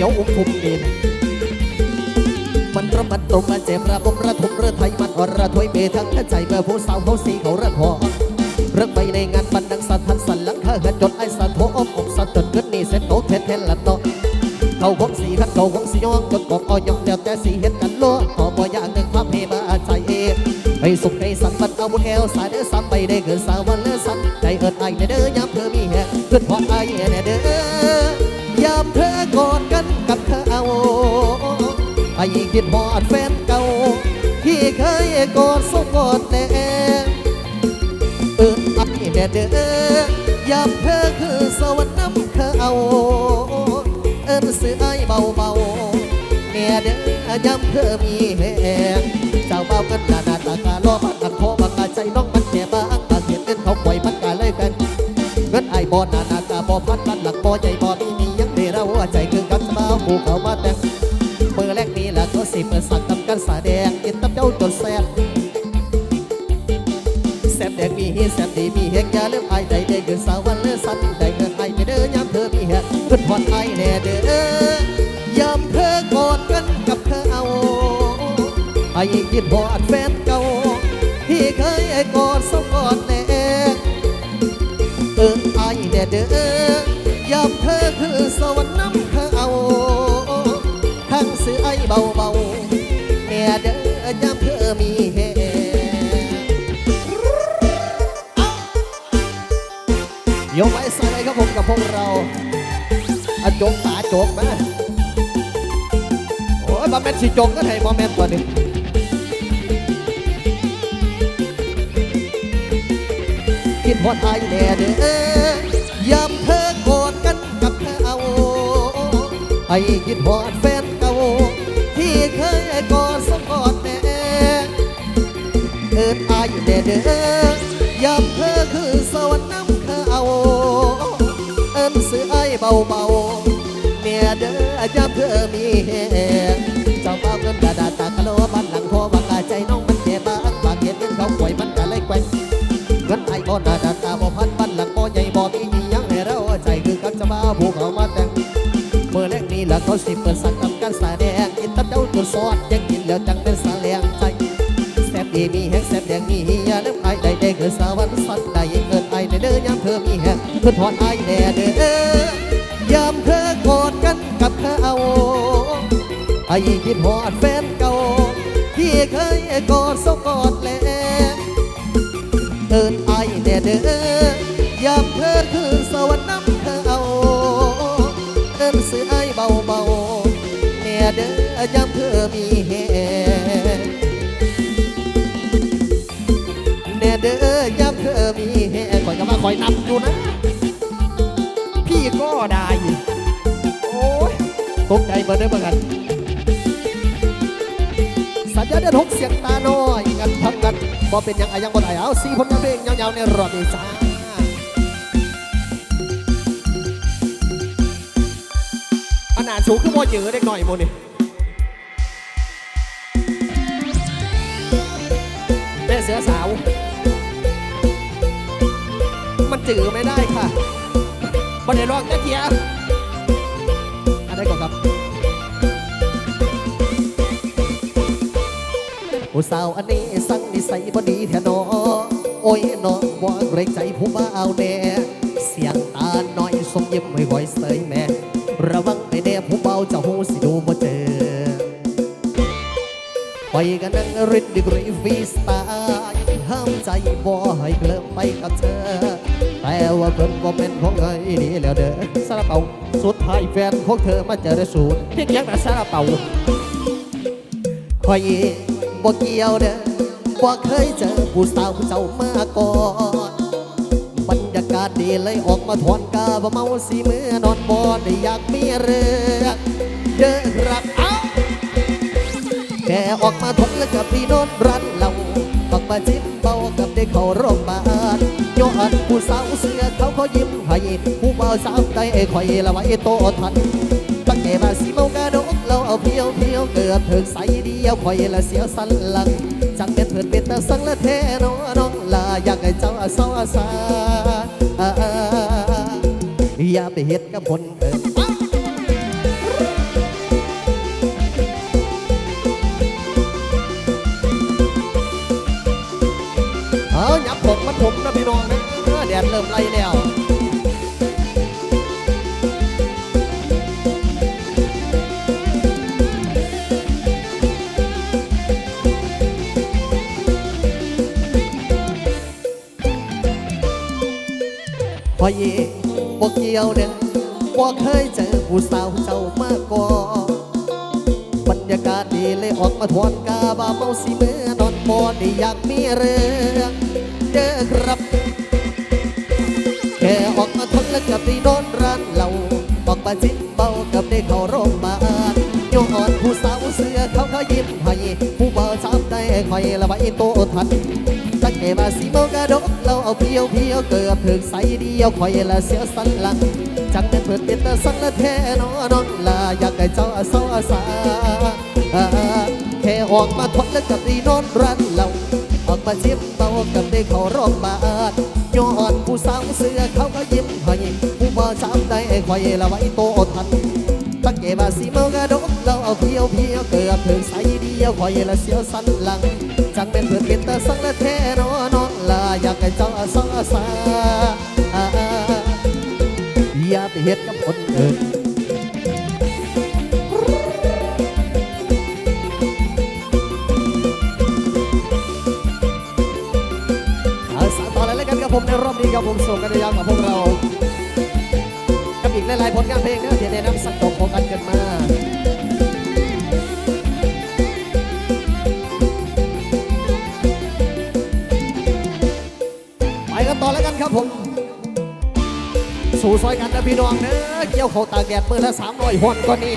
ขียวอุ้มทุ่มดินมันระมัดตรงมาเจ็บระบมระทุมระไทยมันอ่อนระถวยเบทั้งใจเมื่อผู้สาวเขาสีเขาระทอเรื่องไปในงานบันดังสัตว์ทันสันหลังข้าเหินจนไอสัตว์โถอมอกสัตว์จนเกิดนี่เส้นโตเทนเทนละโตเขาของสีขันเขาของสีย้องจนกอกออยองแล้วแต่สีเห็นกันโลต่อบ่อย่างหนึ่งความเพมาใจเองให้สุขให้สันมันเอาบุญแอวสายเด้อซ้ำไปได้เกิดสาววันเลือสันใจเอิดไอเด้อยามเธอมีแหงขึ้นพอไอเด้อ ไอ้คิดหอดแฟนเก่า ที่เคยกอดสมกอดแต่เอินไอ้แน่เด้อยามเธอคือสวรรค์น้ำเธอเอาเอินสื่อไอ้เบาเบาแน่เด้อยามเธอมีแหงเจ้าเบากันหน้าหน้าตากาล้อมันอักโคบักกาใจน้องมันแก่บ้างตาเสียนเงินเขาปล่อยมันกาเลยกันเงินไอ้บ่หน้าหน้าตาบ่พันกันหลักบ่ใจบ่มีมียังได้เราใจคือกันสบาผู้เขามาแต่เมื่อ สิเปิดสักทำกันสาแดงกินตับเจ้าจนแซ่บแซ่บแดงมีเฮแซ่บดีมีเฮกอยาเริ่มไอใดเด้เกินสาววันเลือสันได้เงินไอไม่เด้อยามเธอมีเฮกขึ้นพอดไอแน่เด้อยามเธอกอดกันกับเธอเอาไอคิดพอดแฟนเก่าที่เคยไอกอดสกอดแน่เออไอแน่เด้อยามเธอคือสวรรค์ ยกไว้ใส่เลยครับผมกับพวกเราอะโจกตาโจกมาโอ้ยบอมแมนสิโจกก็ให้บอมแมนตัวนี้คิดว่าไทยแน่เด้อยามเธอโกรธกันกับเธอเอาไอ้คิดหอดแฟนเก่าที่เคยกอดสมกอดแน่เอิดอายแน่เด้อ เบาเบาๆเนี่ยเด้อยามเธอมีแหงเจ้าเป้าเงินกระดาษตากะโลบ้านหลังโทรบางกาใจน้องมันเจ็บบ้างบางเห็นเงินเขาป่วยมันก็เลยแกว่งเงินไอ้บ่ดาดาตาบ่พันบ้านหลังบ่ใหญ่บ่มีอีหยังให้เราใจคือกันจะมาผูกเขามาแต่งเมื่อแรกนี้ละเขาสิเปิดสังทำกันสาแดงกินตับเจ้าตัวซอดยังกินแล้วจังเป็นสาแลงใจแซ่บดีมีแฮงแซ่บแดงมีเฮียน้ำไอ้ได้ได้เกิดสาวันสันได้เกิดไอ้ในเด้อยามเธอมีแฮงเพื่อทอดไอ้แด้อ ไอคิดหอดแฟนเก่า ที่เคยกอดสกอดแลเอินไอ้แน่เด้อยามเธอคือสวรรค์น้ำเธอเอา เอินซื้อไอ้เบาเบาๆแน่เด้อยามเธอมีแฮงแน่เด้อยามเธอมีแฮงคอยก็มาคอยนำอยู่นะ พี่ก็ได้ โอ้ยตกใจเบอร์ได้เบอร์กัน นหกเสียงตาน้อยกันทำกันบ่เป็นยังไงยังบ่ได้เอาสีผลงานเพลงยาวๆในรอบนี้จ้าขนาดสูงขึ้นมอเยอะเด็กหน่อยโมนี่แม่เสือสาว มันจือไม่ได้ค่ะบันไดรองแค่เทียอะไรก่อนครับ ผู้สาวอันนี้สั่งนิสัยบ่ดีแท้นอโอ้ยน้องบ่เกรงใจผู้บ่าวแน่เสียงตาน้อยสมยิ้มไม่ไหวเสยแม่ระวังไอ้แน่ผู้เบาจะหูสิดูบ่เจอไปกันนั่งริดดีกรีฟีสตล์ห้ามใจบ่ให้เคลิ้มไปกับเธอ แต่ว่าเพิ่นบ่เป็นของไอ้นี่แล้วเด้อซาลาเปาสุดท้ายแฟนของเธอมาเจอได้สูตรเพียงยังแต่ซาลาเปาคอย บ่เกี่ยวเด้อบ่เคยเจอผู้สาวเจ้ามาก่อนบรรยากาศดีเลยออกมาถอนกาบ่เมาสีมือนอนบ่ได้อยากมีเรื่องเด้อครับเอ้าแค่ออกมาทนแล้วกับพี่นนรันเราออกมาจิ้มเบากับเด็กเขาโรงพยาบาลย้อนผู้สาวเสือเขาเขายิ้มให้ผู้เบาวสาวใจคอยละไว้โตทันตั้งแต่มาสีเมากระดก เราเอาเพียวเพียวเกิดเถิดใสเดียวคอยละเสียวสันหลังจังเป็ดเพื่อเป็ดตาสังละเทน้องน้องลาอยากให้เจ้าเศร้สาอย่าไปเฮ็ดกับคนเกิเอาหยับผมมันผมนะพี่น้องนะแดดเริ่มไล่แล้ว อยบ่เกี่ยวเด้อบ่เคยเจอผู้สาวเจ้ามาก่อนบรรยากาศดีเลยออกมาทวนกาบาเมาสิเมื่อนอนบ่ได้อยากมีเรื่องเด้อครับ แค่ออกมาทนแล้วกับได้นอนร้านเหล้าบอกบาจิ้มเบากับได้เข้าร่มมาโยนผู้สาวเสื้อเขาเขายิ้มให้ผู้เบ่าจำได้คอยละไว้ตัวทัน เอมาสิเมากระดกเราเอาเพียวเพียวเกือบถึงใสเดียวคอยละเสียสันหลังจังเป็นเพื่อนเป็นตาสังละแท้นอนนองลาอยากให้เจ้าเศร้าอาสาแค่ออกมาทนแล้วกับดีนอนรันเราออกมาจิ้มเบากับได้ขาร้องบาดย้อนผู้สาวเสือเขาก็ยิ้มให้ผู้บ่าวสาวได้คอยละไว้โตทันตั้งเกมาสีเมากระดกเราเอาเพียวเพียวเกือบถึงใสเดียวคอยละเสียสันหลังจังเป็นเพื่อนากให้เจ้าสงสาอย่าไปเฮ็ดกับคนอื่นสาตอเลยกันครับผมในรอบนี้กับผมส่งกันยาวกับพวกเรากับอีกหลายๆผลงานเพลงนะเดี๋ยวไน้นำสักตกของกันกันมา แล้วกันครับผม สู่ซอยกันนะพี่น้องเนอะเกี่ยวโคตาแดดเปิดละสามร้อยหอนก็นี่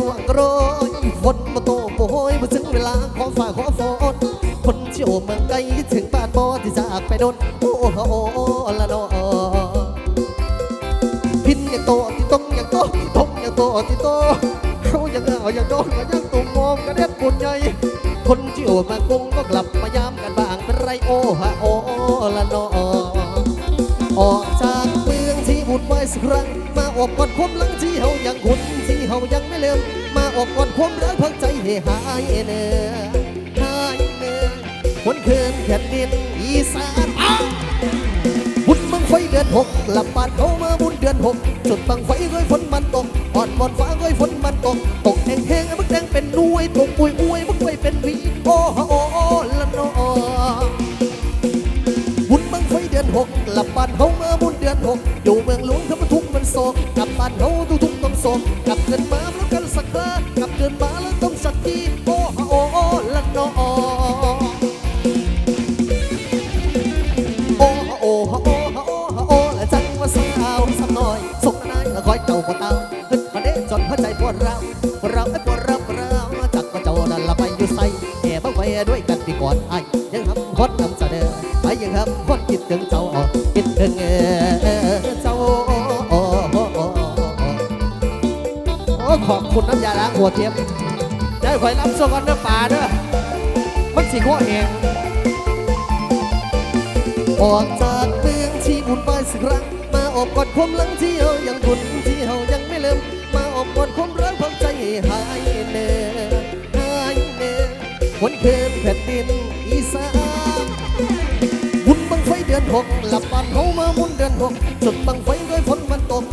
ร่วงกระโรยฝนมาโตโปรยมาถึงเวลาขอฝ่าขอฝนคนที่โอเมืองไกลคิดถึงบ้านบอที่จากไปโดนโอ้โอ้โอ้ละนอพินอย่างโตที่ต้องอย่างโตที่ต้องอย่างโตที่โตเขาอย่างเอาอย่างโดนก็ยังตุ่มมองกระเด็ดปุ่นใหญ่คนที่โอมากงก็กลับมายามกันบ้างเป็นไรโอ้ฮะโอ้ละนอออกจากเมืองที่บุญไว้สักครั้งมาออกก่อนความหลังที่เฮายังหุ่น เฮายังไม่ลืม มาออกกอนความรักพังใจให้หายเนื้อหายเนื้อคนคืนแผ่นดินอีสานบุญบังไฟเดือนหกกลับบ้านเขามาบุญเดือนหกจุดบังไฟก้ยฝนมันตกอ่อนบอนฟ้าก้ยฝนมันตก ตกแห้งแห้งมึกแดงเป็นน่วยตกปุยอุ้ยมึกไฟเป็นวีโอ้ฮโอ้อ้ละนอบุญบังไฟเดือนหกกลับบ้านเขามาบุญเดือนหกอยู่เมืองหลวงเขามาทุกมันโศกกลับบ้านเขาทุกทุก อยู่ใส่แห่บังไฟด้วยกันปีก่อนไอ้ยังทำคนนำเสนอไอ้ยังทำคนคิดถึงเจ้าคิดถึงเจ้าโอ้โอ้โอ้โอ้ขอบคุณน้ำยาล้างหัวเทียมได้ข่อยรับส่งกันเด้อป่าเด้อมันสิข้อเองออกจากเมืองที่บุญไปสักครั้งมาออกอดความหลังที่เฮายังบุญที่เฮายังไม่ลืมมาออกอดความรักความใจให้หายเน่หาย คนเคืนแผ่นดินอีสานบุญบังไฟเดือนหกหลับบ้านเขามามุนเดือนหกจุดบังไฟด้วยฝนมันตก